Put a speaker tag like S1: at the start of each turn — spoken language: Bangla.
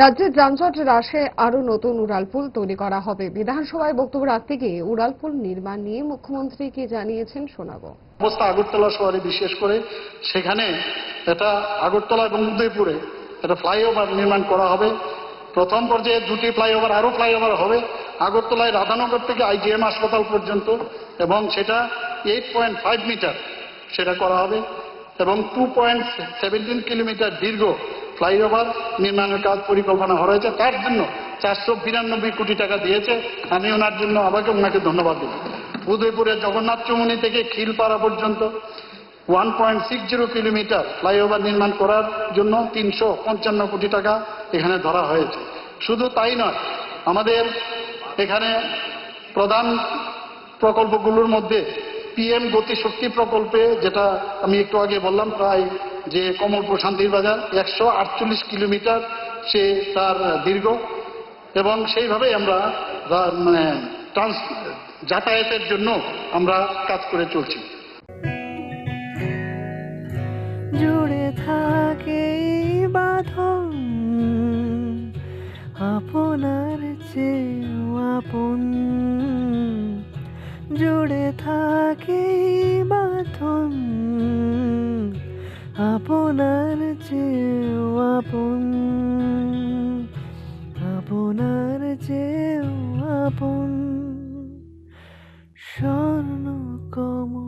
S1: রাজ্যে যানজট হ্রাসে আরও নতুন উড়ালপুল তৈরি করা হবে। বিধানসভায় বক্তব্য রাখতে গিয়ে উড়ালপুল নির্মাণ নিয়ে মুখ্যমন্ত্রীকে জানিয়েছেন শোনাবো।
S2: অবস্থা আগরতলা শহরে বিশেষ করে। সেখানে এটা আগরতলা এবং উদয়পুরে একটা ফ্লাইওভার নির্মাণ করা হবে। প্রথম পর্যায়ে দুটি ফ্লাইওভার, আরও ফ্লাইওভার হবে। আগরতলায় রাধানগর থেকে আইজিএম হাসপাতাল পর্যন্ত এবং সেটা এইট পয়েন্ট ফাইভ মিটার সেটা করা হবে এবং টু পয়েন্ট সেভেন্টিন কিলোমিটার দীর্ঘ ফ্লাইওভার নির্মাণের কাজ পরিকল্পনা হয়েছে। তার জন্য চারশো বিরানব্বই কোটি টাকা দিয়েছে। আমি ওনার জন্য আমাকে ওনাকে ধন্যবাদ দিই উদয়পুরের জগন্নাথ চৌমুনি থেকে খিলপাড়া পর্যন্ত one point six zero kilometre flyover নির্মাণ করার জন্য তিনশো পঞ্চান্ন কোটি টাকা এখানে ধরা হয়েছে। শুধু তাই নয়, আমাদের এখানে প্রধান প্রকল্পগুলোর মধ্যে পিএম গতিশক্তি প্রকল্পে যেটা আমি একটু আগে বললাম, প্রায় যে কমলপুর শান্তির বাজার, একশো আটচল্লিশ কিলোমিটার, সে তার দীর্ঘ। এবং সেইভাবেই আমরা মানে ট্রান্স, যাতায়াতের জন্য আমরা কাজ করে চলছি।
S3: জুড়ে থাকে বাঁধন, আপনার চেয়েও আপন। জুড়ে থাকে বাঁধন আপনার চেউ আপন আপনার চেউ আপন স্বর্ণ কমল